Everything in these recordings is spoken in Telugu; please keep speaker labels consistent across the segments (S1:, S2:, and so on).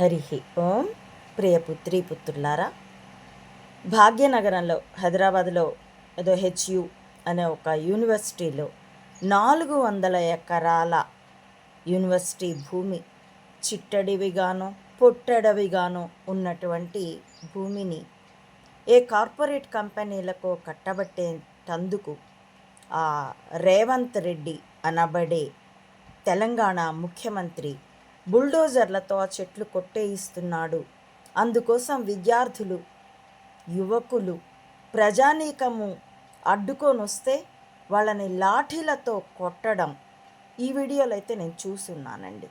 S1: హరి ఓం ప్రియ పుత్రి పుత్రులారా. భాగ్యనగరంలో హైదరాబాద్లో ఏదో హెచ్యు అనే ఒక యూనివర్సిటీలో నాలుగు వందల ఎకరాల యూనివర్సిటీ భూమి చిట్టడివిగాను పొట్టడవిగాను ఉన్నటువంటి భూమిని ఏ కార్పొరేట్ కంపెనీలకు కట్టబట్టేటందుకు ఆ రేవంత్ రెడ్డి అనబడే తెలంగాణ ముఖ్యమంత్రి బుల్డోజర్లతో ఆ చెట్లు కొట్టేయిస్తున్నాడు. అందుకోసం విద్యార్థులు యువకులు ప్రజానీకము అడ్డుకొని వస్తే వాళ్ళని లాఠీలతో కొట్టడం. ఈ వీడియోలో అయితే నేను చూస్తున్నానండి.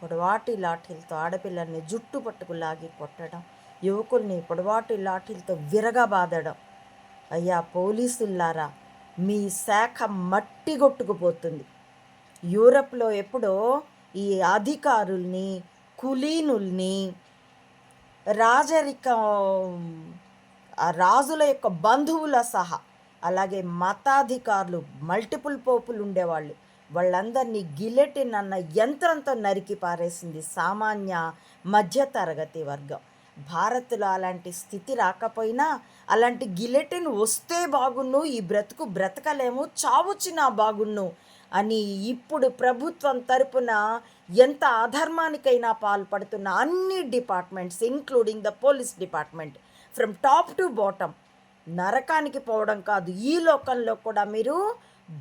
S1: పొడవాటి లాఠీలతో ఆడపిల్లల్ని జుట్టు పట్టుకు లాగి కొట్టడం యువకుల్ని పొడవాటి లాఠీలతో విరగబాదడం అయ్యా పోలీసుల్లారా మీ శాఖ మట్టి కొట్టుకుపోతుంది యూరప్లో ఎప్పుడో ఈ అధికారుల్ని కులీనుల్ని రాజరిక ఆ రాజుల యొక్క బంధువుల సహా అలాగే మతాధికారులు మల్టిపుల్ పోపులు ఉండేవాళ్ళు. వాళ్ళందరినీ గిలెటిన్ అన్న యంత్రంతో నరికి పారేసింది సామాన్య మధ్యతరగతి వర్గం. భారత్లో అలాంటి స్థితి రాకపోయినా అలాంటి గిలెటిన్ వస్తే బాగున్ను ఈ బ్రతుకు బ్రతకలేము చావుచ్చినా బాగున్ను అని ఇప్పుడు ప్రభుత్వం తరపున ఎంత అధర్మానికైనా పాల్పడుతున్న అన్ని departments including the police department from top to bottom నరకానికి పోవడం కాదు. ఈ లోకంలో కూడా మీరు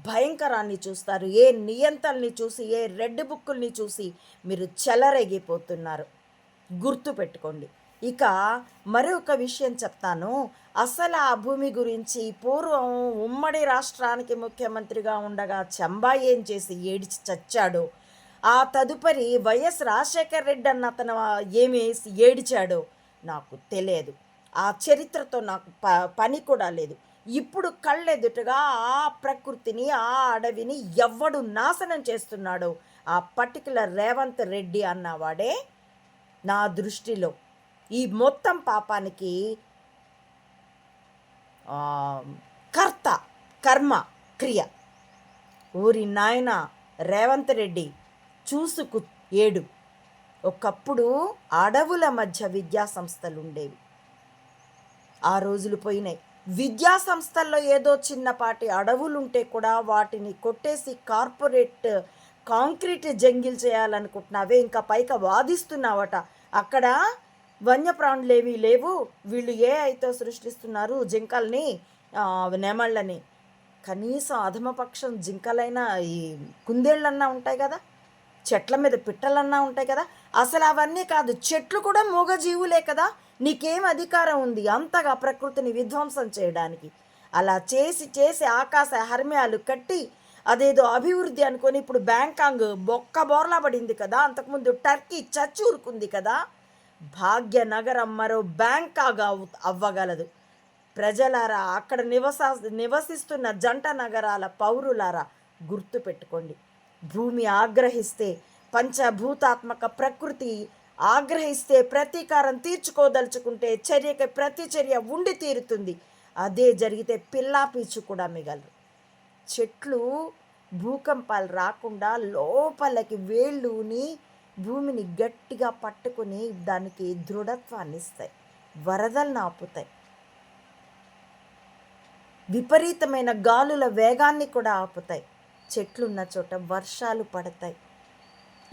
S1: భయంకరాన్ని చూస్తారు. ఏ నియంత్రణని చూసి ఏ రెడ్ బుక్కుల్ని చూసి మీరు చెలరేగిపోతున్నారు. గుర్తు పెట్టుకోండి ఇక మరొక విషయం చెప్తాను. అసలు ఆ భూమి గురించి పూర్వం ఉమ్మడి రాష్ట్రానికి ముఖ్యమంత్రిగా ఉండగా చంబా ఏం చేసి ఏడిచి చచ్చాడో? ఆ తదుపరి వైఎస్ రాజశేఖర్ రెడ్డి అన్న అతను ఏమేసి ఏడిచాడో? నాకు తెలియదు. ఆ చరిత్రతో నాకు ప పని కూడా లేదు. ఇప్పుడు కళ్ళెదుటగా ఆ ప్రకృతిని ఆ అడవిని ఎవ్వడు నాశనం చేస్తున్నాడో. ఆ పర్టికులర్ రేవంత్ రెడ్డి అన్నవాడే నా దృష్టిలో. ఈ మొత్తం పాపానికి కర్త కర్మ క్రియ. ఊరి నాయన రేవంత్ రెడ్డి చూసుకు ఏడు. ఒకప్పుడు అడవుల మధ్య విద్యా సంస్థలు ఉండేవి ఆ రోజులు పోయినాయి. విద్యా సంస్థల్లో ఏదో చిన్నపాటి అడవులుంటే కూడా వాటిని కొట్టేసి కార్పొరేట్ కాంక్రీట్ జంగిల్ చేయాలనుకుంటున్నావే ఇంకా పైగా వాదిస్తున్నావట. అక్కడ వన్యప్రాణులేమీ లేవు. వీళ్ళు ఏ అయితే సృష్టిస్తున్నారు జింకల్ని నెమళ్ళని. కనీసం అధమపక్షం జింకలైనా ఈ కుందేళ్ళన్నా ఉంటాయి కదా? చెట్ల మీద పిట్టలన్నా ఉంటాయి కదా? అసలు అవన్నీ కాదు చెట్లు కూడా మూగజీవులే కదా? నీకేం అధికారం ఉంది అంతగా ప్రకృతిని విధ్వంసం చేయడానికి. అలా చేసి చేసి ఆకాశ హర్మ్యాలు కట్టి అదేదో అభివృద్ధి అనుకొని ఇప్పుడు బ్యాంకాంగ్ బొక్క బోర్లా పడింది కదా? అంతకుముందు టర్కీ చచ్చూరుకుంది కదా? భాగ్యనగరం మరో బ్యాంకాగా అవ్వగలదు. ప్రజలారా అక్కడ నివస నివసిస్తున్న జంట నగరాల పౌరులారా గుర్తుపెట్టుకోండి భూమి ఆగ్రహిస్తే పంచభూతాత్మక ప్రకృతి ఆగ్రహిస్తే ప్రతీకారం తీర్చుకోదలుచుకుంటే చర్యకి ప్రతి చర్య ఉండి తీరుతుంది. అదే జరిగితే పిల్లా పీచు కూడా మిగలరు చెట్లు భూకంపాలు రాకుండా లోపలికి వేళ్ళుని భూమిని గట్టిగా పట్టుకుని దానికి దృఢత్వాన్ని ఇస్తాయి. వరదలను ఆపుతాయి విపరీతమైన గాలుల వేగాన్ని కూడా ఆపుతాయి. చెట్లున్న చోట వర్షాలు పడతాయి.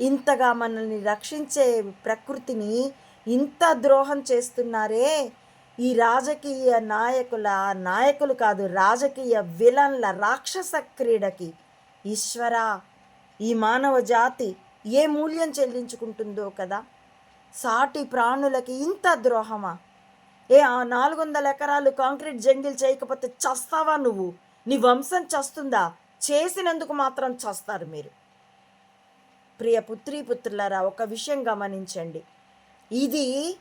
S1: ఇంతగా మనల్ని రక్షించే ప్రకృతిని ఇంత ద్రోహం చేస్తున్నారే ఈ రాజకీయ నాయకుల నాయకులు కాదు రాజకీయ విలన్ల రాక్షస క్రీడకి. ఈశ్వర ఈ మానవ జాతి ఏ మూల్యం చెల్లించుకుంటుందో కదా. సాటి ప్రాణులకి ఇంత ద్రోహమా? ఏ ఆ నాలుగు వందల ఎకరాలు కాంక్రీట్ జంగిల్ చేయకపోతే చస్తావా నువ్వు? నీ వంశం చస్తుందా? చేసినందుకు మాత్రం చస్తారు మీరు. ప్రియ పుత్రి పుత్రులారా ఒక విషయం గమనించండి. ఇది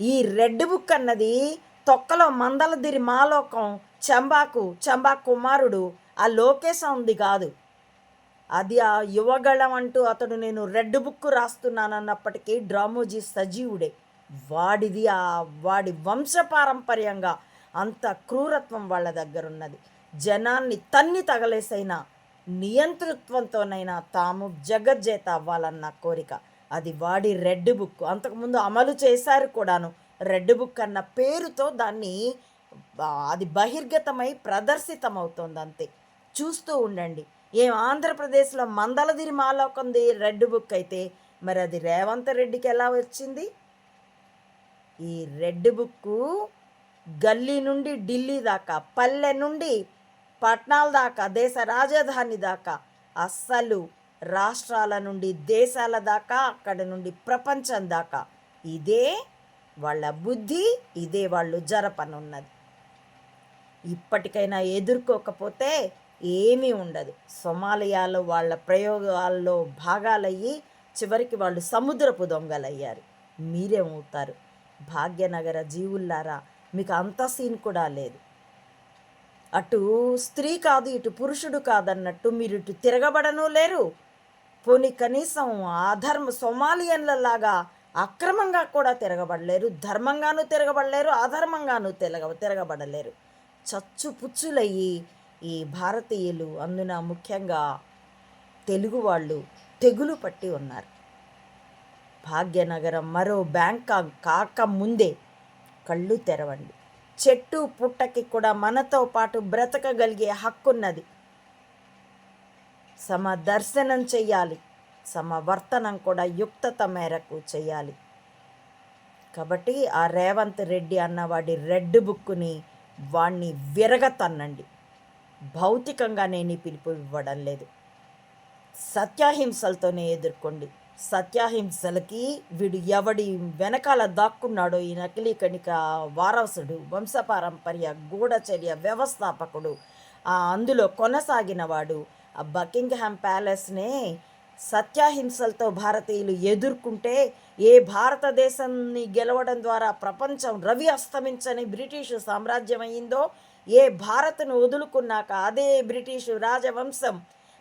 S1: ఈ రెడ్ బుక్ అన్నది తొక్కలో మందలదిరి మాలోకం చంబాకు చంబా కుమారుడు ఆ లోకేశం ఉంది కాదు. అది ఆ యువగళం అంటూ అతడు నేను రెడ్ బుక్ రాస్తున్నానన్నప్పటికీ డ్రామోజీ సజీవుడే. వాడిది ఆ వాడి వంశపారంపర్యంగా అంత క్రూరత్వం వాళ్ళ దగ్గర ఉన్నది జనాన్ని తన్ని తగలేసైనా నియంతృత్వంతోనైనా తాము జగజ్జేత అవ్వాలన్న కోరిక. అది వాడి రెడ్ బుక్. అంతకుముందు అమలు చేశారు కూడాను రెడ్ బుక్ అన్న పేరుతో దాన్ని అది బహిర్గతమై ప్రదర్శితమవుతోంది అంతే చూస్తూ ఉండండి. ఏం ఆంధ్రప్రదేశ్లో మందలదిరి మాలోకంది రెడ్ బుక్ అయితే మరి అది రేవంత్ రెడ్డికి ఎలా వచ్చింది? ఈ రెడ్ బుక్కు గల్లీ నుండి ఢిల్లీ దాకా పల్లె నుండి పట్నాల దాకా దేశ రాజధాని దాకా అస్సలు రాష్ట్రాల నుండి దేశాల దాకా అక్కడ నుండి ప్రపంచం దాకా ఇదే వాళ్ళ బుద్ధి ఇదే వాళ్ళు జరపనున్నది. ఇప్పటికైనా ఎదుర్కోకపోతే ఏమీ ఉండదు. సొమాలియాలో వాళ్ళ ప్రయోగాల్లో భాగాలయ్యి చివరికి వాళ్ళు సముద్రపు దొంగలయ్యారు. మీరేమవుతారు భాగ్యనగర జీవుల్లారా మీకు అంత సీన్ కూడా లేదు. అటు స్త్రీ కాదు ఇటు పురుషుడు కాదన్నట్టు మీరు ఇటు తిరగబడను లేరు. పోనీ కనీసం అధర్మ సొమాలియన్లలాగా అక్రమంగా కూడా తిరగబడలేరు ధర్మంగానూ తిరగబడలేరు అధర్మంగానూ తిరగ తిరగబడలేరు. చచ్చు పుచ్చులయ్యి ఈ భారతీయులు అందున ముఖ్యంగా తెలుగు వాళ్ళు తెగులు పట్టి ఉన్నారు. భాగ్యనగరం మరో బ్యాంకాక్ కాక ముందే కళ్ళు తెరవండి. చెట్టు పుట్టకి కూడా మనతో పాటు బ్రతకగలిగే హక్కున్నది. సమ దర్శనం చెయ్యాలి. సమవర్తనం కూడా యుక్తత మేరకు చేయాలి కాబట్టి ఆ రేవంత్ రెడ్డి అన్నవాడి రెడ్ బుక్ని వాణ్ణి విరగతన్నండి. భౌతికంగా నేను ఈ పిలుపు ఇవ్వడం లేదు. సత్యాహింసలతోనే ఎదుర్కోండి. సత్యాహింసలకి వీడు ఎవడి వెనకాల దాక్కున్నాడో ఈ నకిలీ కణిక వారసుడు వంశపారంపర్య గూఢచర్య వ్యవస్థాపకుడు ఆ అందులో కొనసాగినవాడు ఆ బకింగ్హామ్ ప్యాలెస్నే సత్యాహింసలతో భారతీయులు ఎదుర్కొంటే ఏ భారతదేశాన్ని గెలవడం ద్వారా ప్రపంచం రవి అస్తమించని బ్రిటిష్ సామ్రాజ్యం అయిందో ఏ భారత్ను వదులుకున్నాక అదే బ్రిటిషు రాజవంశం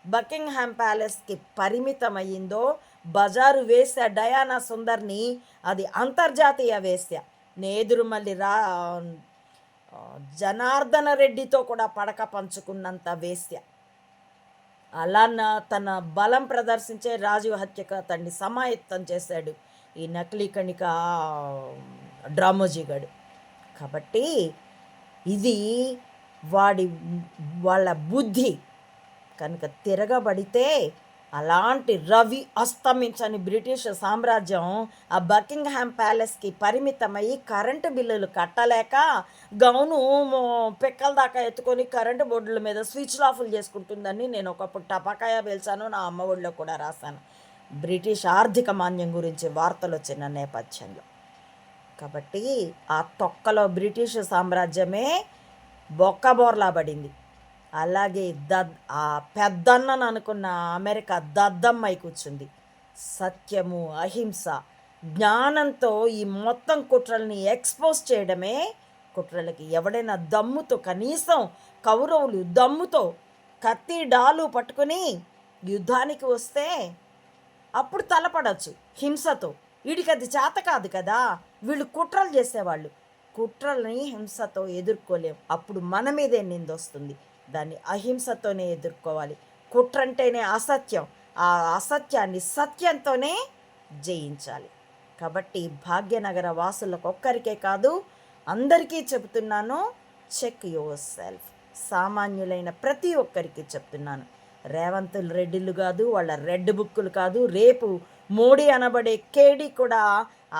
S1: బకింగ్హామ్ ప్యాలెస్కి పరిమితమయ్యిందో బజారు వేశ్య డయానా సుందర్ని అది అంతర్జాతీయ వేశ్య. నేదురుమల్లి రా జనార్దన రెడ్డితో కూడా పడక పంచుకున్నంత వేశ్య. అలా తన బలం ప్రదర్శించే రాజీవ్ హత్యకు అతన్ని సమాయత్తం చేశాడు ఈ నకిలీ కణిక డ్రామోజీగాడు కాబట్టి ఇది వాడి వాళ్ళ బుద్ధి. కనుక తిరగబడితే అలాంటి రవి అస్తమించని బ్రిటిష్ సామ్రాజ్యం ఆ బకింగ్హామ్ ప్యాలెస్కి పరిమితమై కరెంటు బిల్లులు కట్టలేక గౌను పిక్కల దాకా ఎత్తుకొని కరెంటు బోర్డుల మీద స్విచ్ ఆఫ్లు చేసుకుంటుందని నేను ఒకప్పుడు టపాకాయ పేల్చాను నా అమ్మ ఒడిలో కూడా రాశాను. బ్రిటిష్ ఆర్థిక మాన్యం గురించి వార్తలు వచ్చిన నేపథ్యంలో. కాబట్టి ఆ తొక్కలో బ్రిటిష్ సామ్రాజ్యమే బొక్కబోర్లా పడింది అలాగే దద్ ఆ పెద్దన్నను అనుకున్న అమెరికా దద్దమ్మై కూర్చుంది. సత్యము అహింస జ్ఞానంతో ఈ మొత్తం కుట్రల్ని ఎక్స్పోజ్ చేయడమే కుట్రలకి ఎవడైనా దమ్ముతో కనీసం కౌరవులు దమ్ముతో కత్తి డాలు పట్టుకుని యుద్ధానికి వస్తే అప్పుడు తలపడచ్చు హింసతో. వీడికి అది చేత కాదు కదా. వీళ్ళు కుట్రలు చేసేవాళ్ళు. కుట్రల్ని హింసతో ఎదుర్కోలేం. అప్పుడు మన మీదే నిందొస్తుంది దాన్ని అహింసతోనే ఎదుర్కోవాలి. కుట్ర అంటేనే అసత్యం. ఆ అసత్యాన్ని సత్యంతోనే జయించాలి. కాబట్టి భాగ్యనగర వాసులకు ఒక్కరికే కాదు అందరికీ చెబుతున్నాను చెక్ యువర్ సెల్ఫ్ సామాన్యులైన ప్రతి ఒక్కరికి చెప్తున్నాను. రేవంత్ రెడ్డిలు కాదు వాళ్ళ రెడ్ బుక్కులు కాదు రేపు మోడీ అనబడే కేడి కూడా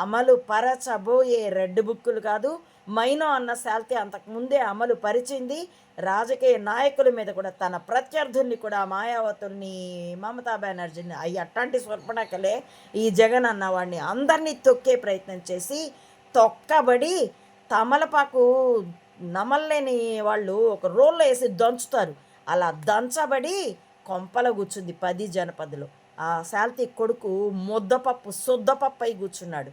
S1: అమలు పరచబోయే రెడ్ బుక్కులు కాదు. మైనో అన్న శాల్తీ అంతకుముందే అమలు పరిచింది. రాజకీయ నాయకుల మీద కూడా తన ప్రత్యర్థుల్ని కూడా మాయావతుల్ని మమతా బెనర్జీని అవి అట్లాంటి స్వర్పణకలే ఈ జగన్ అన్నవాడిని అందరినీ తొక్కే ప్రయత్నం చేసి తొక్కబడి తమలపాకు నమల్లేని వాళ్ళు ఒక రోల్లో వేసి దంచుతారు. అలా దంచబడి కొంపల కూర్చుంది పది జనపదులు. శాల్తీ కొడుకు ముద్దపప్పు శుద్ధపప్పు అయి కూర్చున్నాడు.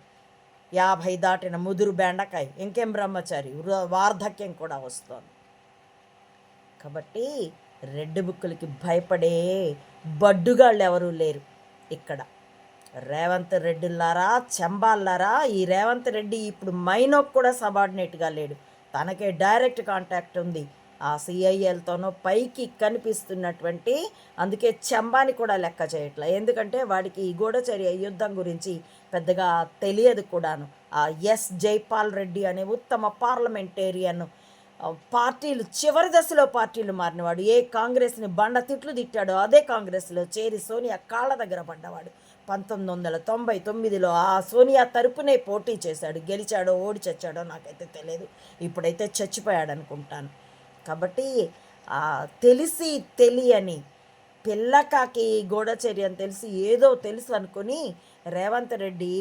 S1: యాభై దాటిన ముదురు బెండకాయ ఇంకేం బ్రహ్మచారి? వార్ధక్యం కూడా వస్తోంది. కాబట్టి రెడ్ బుక్కులకి భయపడే బడ్డుగాళ్ళు ఎవరూ లేరు ఇక్కడ. రేవంత్ రెడ్డిలారా చెంబాల్లారా? ఈ రేవంత్ రెడ్డి ఇప్పుడు మైనోక్ కూడా సబార్డినేట్గా లేడు. తనకే డైరెక్ట్ కాంటాక్ట్ ఉంది. ఆ సిఐఎల్తోనో పైకి కనిపిస్తున్నటువంటి అందుకే చంబాని కూడా లెక్క చేయట్లే. ఎందుకంటే వాడికి ఈ గూఢచర్య యుద్ధం గురించి పెద్దగా తెలియదు కూడాను. ఆ ఎస్ జైపాల్ రెడ్డి అనే ఉత్తమ పార్లమెంటేరియన్ పార్టీలు చివరి దశలో పార్టీలు మారినవాడు. ఏ కాంగ్రెస్ని బండ తిట్లు తిట్టాడో అదే కాంగ్రెస్లో చేరి సోనియా కాళ్ళ దగ్గర పడ్డవాడు. పంతొమ్మిది వందల తొంభై తొమ్మిదిలో ఆ సోనియా తరపునే పోటీ చేశాడు. గెలిచాడో ఓడి చచ్చాడో నాకైతే తెలియదు ఇప్పుడైతే చచ్చిపోయాడు అనుకుంటాను కాబట్టి తెలిసి తెలియని పిల్లకాకి గూఢచర్య అని తెలిసి ఏదో తెలుసు అనుకుని రేవంత్ రెడ్డి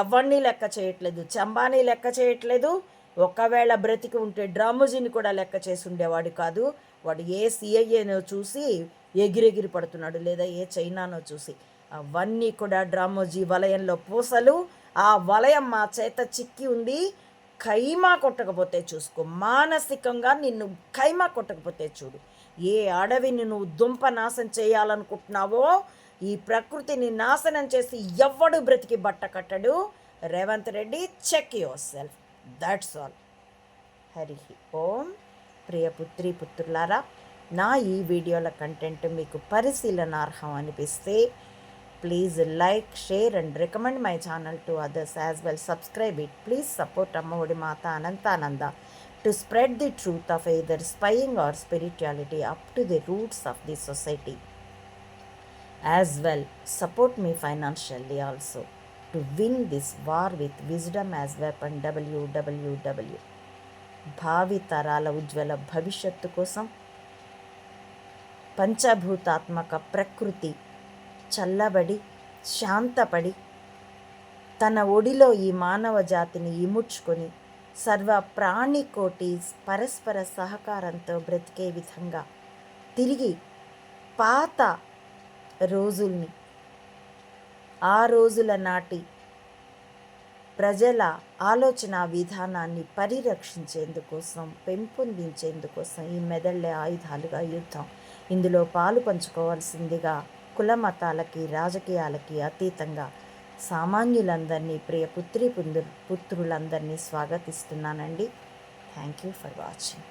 S1: ఎవరిని లెక్క చేయట్లేదు చంబాని లెక్క చేయట్లేదు. ఒకవేళ బ్రతికి ఉంటే డ్రామోజీని కూడా లెక్క చేసి ఉండేవాడు కాదు. వాడు ఏ సిఐఏనో చూసి ఎగిరెగిరి పడుతున్నాడు లేదా ఏ చైనానో చూసి. అవన్నీ కూడా డ్రామోజీ వలయంలో పూసలు. ఆ వలయం మా చేత చిక్కి ఉంది ఖైమా కొట్టకపోతే చూసుకో. మానసికంగా నిన్ను ఖైమా కొట్టకపోతే చూడు. ఏ అడవిని నువ్వు దుంప నాశనం చేయాలనుకుంటున్నావో ఈ ప్రకృతిని నాశనం చేసి ఎవ్వడు బ్రతికి బట్ట కట్టడు? Revanth Reddy check yourself that's all Hari Om. ప్రియ పుత్రి పుత్రులారా నా ఈ వీడియోల కంటెంట్ మీకు పరిశీలనార్హం అనిపిస్తే please like share and recommend my channel to others as well subscribe it please support Ammaodi Mata Anantananda to spread the truth of either spying or spirituality up to the roots of the society as well support me financially also to win this war with wisdom as weapon W W W భావి తరాల ఉజ్వల భవిష్యత్తు కోసం పంచభూతాత్మక ప్రకృతి చల్లబడి శాంతపడి తన ఒడిలో ఈ మానవ జాతిని ఇముడ్చుకొని సర్వ ప్రాణికోటి పరస్పర సహకారంతో బ్రతికే విధంగా తిరిగి పాత రోజుల్ని ఆ రోజుల నాటి ప్రజల ఆలోచన విధానాన్ని పరిరక్షించేందుకోసం పెంపొందించేందుకోసం ఈ మెదళ్ళే ఆయుధాలుగా యుద్ధం. ఇందులో పాలు పంచుకోవాల్సిందిగా కుల మతాలకి రాజకీయాలకి అతీతంగా సామాన్యులందరినీ ప్రియ పుత్రి పుత్రులందరినీ స్వాగతిస్తున్నానండి. Thank you for watching